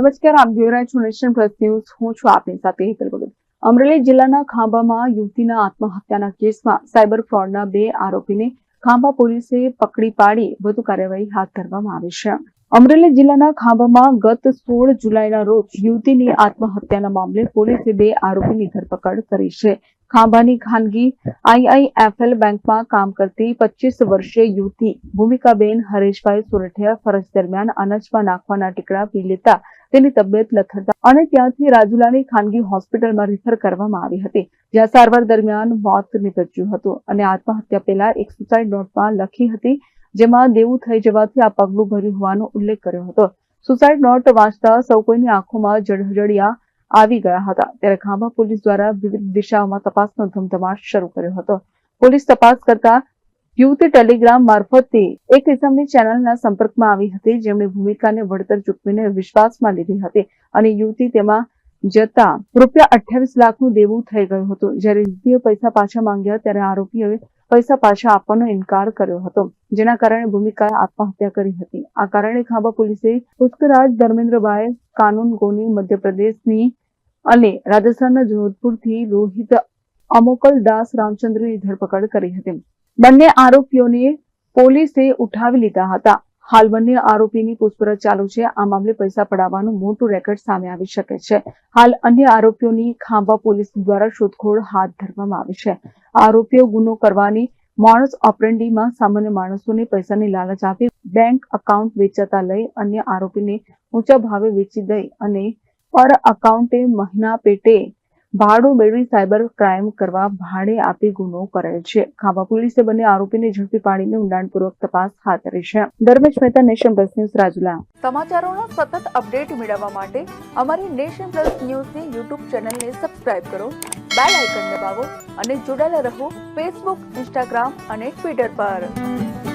નમસ્કાર, આપ જોઈ રહ્યા છો નેશન પ્લસ ન્યૂઝ. હું છું આપની સાથે હેતલ ભગત અમરેલી જિલ્લાના ખાંભામાં યુવતીના આત્મહત્યાના કેસમાં સાયબર ફ્રોડના બે આરોપીને ખાંભા પોલીસે પકડી પાડી વધુ કાર્યવાહી હાથ ધરવામાં આવી છે. અમરેલી જિલ્લાના ખાંભામાં ગત સોળ જુલાઈના રોજ યુવતીની આત્મહત્યાના મામલે પોલીસે બે આરોપીની ધરપકડ કરી છે. ખાંભાની ખાનગી આઈઆઈએફએલ બેંકમાં કામ કરતી પચીસ વર્ષીય યુવતી ભૂમિકાબેન હરેશભાઈ સુરઠિયા ફરજ દરમિયાન અનાજમાં નાખવાના ટીકડા પી લેતા તેની તબિયત લથડતા અને ત્યાંથી રાજુલાની ખાનગી હોસ્પિટલમાં રિફર કરવામાં આવી હતી, જ્યાં સારવાર દરમિયાન મોત નીપજ્યું હતું અને આત્મહત્યા પહેલા એક સુસાઇડ નોટમાં લખી હતી, જેમાં દેવું થઈ જવાથી આ પગલું ભર્યું હોવાનો ઉલ્લેખ કર્યો હતો. સુસાઇડ નોટ વાંચતા સૌ કોઈની આંખોમાં જળહળિયા આવી ગયા હતા. ત્યારે ખાંભા પોલીસ દ્વારા વિવિધ દિશાઓમાં તપાસનો ધમધમાટ શરૂ કર્યો હતો. પોલીસ તપાસ કરતા યુવતી ટેલિગ્રામ મારફતે એક ઇસમની ચેનલના સંપર્કમાં આવી હતી. જેમણે ભૂમિકાને વળતર ચૂકવીને વિશ્વાસમાં લીધી હતી અને યુવતી તેમાં જતા રૂપિયા અઠ્યાવીસ લાખનું દેવું થઈ ગયું હતું. જ્યારે યુવતીએ પૈસા પાછા માંગ્યા ત્યારે આરોપીઓએ પૈસા પાછા આપવાનો ઇનકાર કર્યો હતો, જેના કારણે ભૂમિકાએ આત્મહત્યા કરી હતી. આ કારણે ખાંભા પોલીસે પુષ્કરાજ ધર્મેન્દ્રભાઈ કાનૂન ગોની મધ્યપ્રદેશની અને રાજસ્થાનના જોધપુરથી રોહિત અમોકલ દાસ રામચંદ્રની ધરપકડ કરી હતી. બંને આરોપીઓને પોલીસે ઉઠાવી લીધા હતા. હાલ બંને આરોપીની પૂછપરછ ચાલુ છે. આ મામલે પૈસા પડાવવાનું મોટું રેકર્ડ સામે આવી શકે છે. હાલ અન્ય આરોપીઓની ખાંભા પોલીસ દ્વારા શોધખોળ હાથ ધરવામાં આવી છે. આરોપીઓ ગુનો કરવાની માણસ ઓપરેન્ડીમાં સામાન્ય માણસોને પૈસાની લાલચ આપી બેંક અકાઉન્ટ વેચાતા લઈ અન્ય આરોપીને ઊંચા ભાવે વેચી દઈ અને પર અકાઉન્ટે મહિના પેટે ભાડું મેળવી સાયબર ક્રાઇમ કરવા ભાડે આપી ગુનો કરેલ છે. ખાંભા પોલીસે બંને આરોપીને ઝડપી પાડીને ઊંડાણપૂર્વક તપાસ હાથ ધરી છે. Dharmesh Mehta nation plus news Rajula. સમાચારોનો સતત અપડેટ મેળવવા માટે અમારી નેશન પ્લસ ન્યૂઝની યુટ્યુબ ચેનલને સબસ્ક્રાઇબ કરો, બેલ આઇકન દબાવો અને જોડાયેલા રહો ફેસબુક, ઇન્સ્ટાગ્રામ અને ટ્વિટર પર.